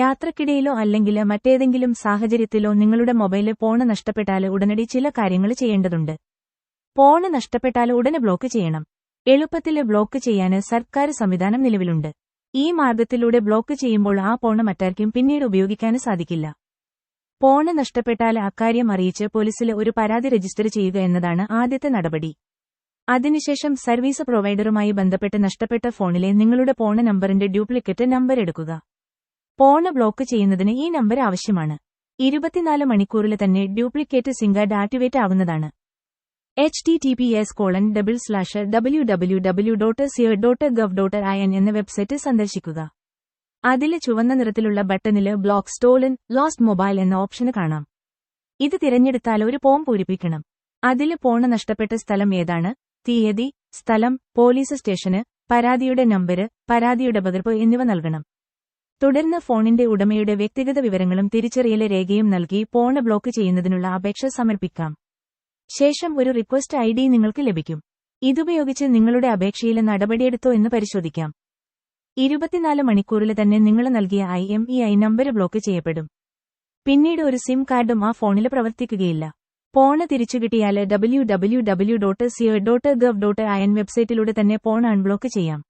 യാത്രക്കിടയിലോ അല്ലെങ്കിൽ മറ്റേതെങ്കിലും സാഹചര്യത്തിലോ നിങ്ങളുടെ മൊബൈൽ ഫോണ് നഷ്ടപ്പെട്ടാൽ ഉടനടി ചില കാര്യങ്ങൾ ചെയ്യേണ്ടതുണ്ട്. ഫോണ് നഷ്ടപ്പെട്ടാൽ ഉടനെ ബ്ലോക്ക് ചെയ്യണം. എളുപ്പത്തിൽ ബ്ലോക്ക് ചെയ്യാൻ സർക്കാർ സംവിധാനം നിലവിലുണ്ട്. ഈ മാർഗത്തിലൂടെ ബ്ലോക്ക് ചെയ്യുമ്പോൾ ആ ഫോണ് മറ്റാർക്കും പിന്നീട് ഉപയോഗിക്കാൻ സാധിക്കില്ല. ഫോണ് നഷ്ടപ്പെട്ടാൽ അക്കാര്യം അറിയിച്ച് പോലീസിൽ ഒരു പരാതി രജിസ്റ്റർ ചെയ്യുക എന്നതാണ് ആദ്യത്തെ നടപടി. അതിനുശേഷം സർവീസ് പ്രൊവൈഡറുമായി ബന്ധപ്പെട്ട് നഷ്ടപ്പെട്ട ഫോണിലെ നിങ്ങളുടെ ഫോൺ നമ്പറിന്റെ ഡ്യൂപ്ലിക്കേറ്റ് നമ്പർ എടുക്കുക. ഫോണ് ബ്ലോക്ക് ചെയ്യുന്നതിന് ഈ നമ്പർ ആവശ്യമാണ്. ഇരുപത്തിനാല് മണിക്കൂറിൽ തന്നെ ഡ്യൂപ്ലിക്കേറ്റ് സിം കാർഡ് ആക്ടിവേറ്റ് ആവുന്നതാണ്. H T T P S colon double slash W W W dot CEIR dot gov dot I N എന്ന വെബ്സൈറ്റ് സന്ദർശിക്കുക. അതിൽ ചുവന്ന നിറത്തിലുള്ള ബട്ടണിൽ ബ്ലോക്ക് സ്റ്റോളിൻ ലോസ്റ്റ് മൊബൈൽ എന്ന ഓപ്ഷന് കാണാം. ഇത് തിരഞ്ഞെടുത്താൽ ഒരു ഫോം പൂരിപ്പിക്കണം. അതിൽ പോണ നഷ്ടപ്പെട്ട സ്ഥലം ഏതാണ്? തീയതി സ്ഥലം പോലീസ് സ്റ്റേഷന് പരാതിയുടെ നമ്പര് പരാതിയുടെ പകർപ്പ് എന്നിവ നൽകണം. തുടർന്ന് ഫോണിന്റെ ഉടമയുടെ വ്യക്തിഗത വിവരങ്ങളും തിരിച്ചറിയൽ രേഖയും നൽകി പോണ് ബ്ലോക്ക് ചെയ്യുന്നതിനുള്ള അപേക്ഷ സമർപ്പിക്കാം. ശേഷം ഒരു റിക്വസ്റ്റ് ഐ നിങ്ങൾക്ക് ലഭിക്കും. ഇതുപയോഗിച്ച് നിങ്ങളുടെ അപേക്ഷയിലെ നടപടിയെടുത്തോ എന്ന് പരിശോധിക്കാം. ഇരുപത്തിനാല് മണിക്കൂറിൽ തന്നെ നിങ്ങൾ നൽകിയ I M E I number block ചെയ്യപ്പെടും. പിന്നീട് ഒരു സിം കാർഡും ആ ഫോണിൽ പ്രവർത്തിക്കുകയില്ല. പോണ് തിരിച്ചു കിട്ടിയാൽ W W W dot CO dot gov dot I N വെബ്സൈറ്റിലൂടെ തന്നെ ഫോൺ അൺബ്ലോക്ക് ചെയ്യാം.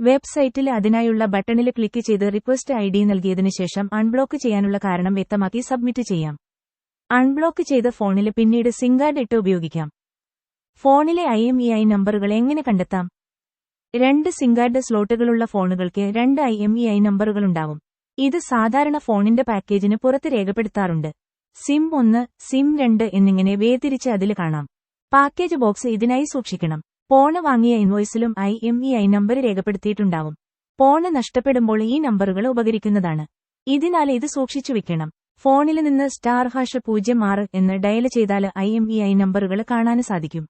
വെബ്സൈറ്റിൽ അതിനായുള്ള ബട്ടണിൽ ക്ലിക്ക് ചെയ്ത് റിക്വസ്റ്റ് ഐ ഡി നൽകിയതിനു ശേഷം അൺബ്ലോക്ക് ചെയ്യാനുള്ള കാരണം വ്യക്തമാക്കി സബ്മിറ്റ് ചെയ്യാം. അൺബ്ലോക്ക് ചെയ്ത ഫോണിൽ പിന്നീട് സിം കാർഡ് ഇട്ട് ഉപയോഗിക്കാം. ഫോണിലെ ഐ എം ഇ ഐ നമ്പറുകൾ എങ്ങനെ കണ്ടെത്താം? രണ്ട് സിം കാർഡ് സ്ലോട്ടുകളുള്ള ഫോണുകൾക്ക് രണ്ട് ഐ എം ഇ ഐ നമ്പറുകളുണ്ടാവും ഇത് സാധാരണ ഫോണിന്റെ പാക്കേജിന് പുറത്ത് രേഖപ്പെടുത്താറുണ്ട്. സിം ഒന്ന് സിം രണ്ട് എന്നിങ്ങനെ വേതിരിച്ച് അതിൽ കാണാം. പാക്കേജ് ബോക്സ് ഇതിനായി സൂക്ഷിക്കണം. ഫോണ് വാങ്ങിയ ഇൻവോയ്സിലും I M E I number രേഖപ്പെടുത്തിയിട്ടുണ്ടാവും. Phone നഷ്ടപ്പെടുമ്പോൾ ഈ നമ്പറുകൾ ഉപകരിക്കുന്നതാണ്. ഇതിനാൽ ഇത് സൂക്ഷിച്ചു വെക്കണം. ഫോണിൽ നിന്ന് സ്റ്റാർ ഹാഷ് പൂജ്യം ആറ് എന്ന് ഡയൽ ചെയ്താൽ ഐ എം ഇ ഐ നമ്പറുകൾ കാണാൻ സാധിക്കും.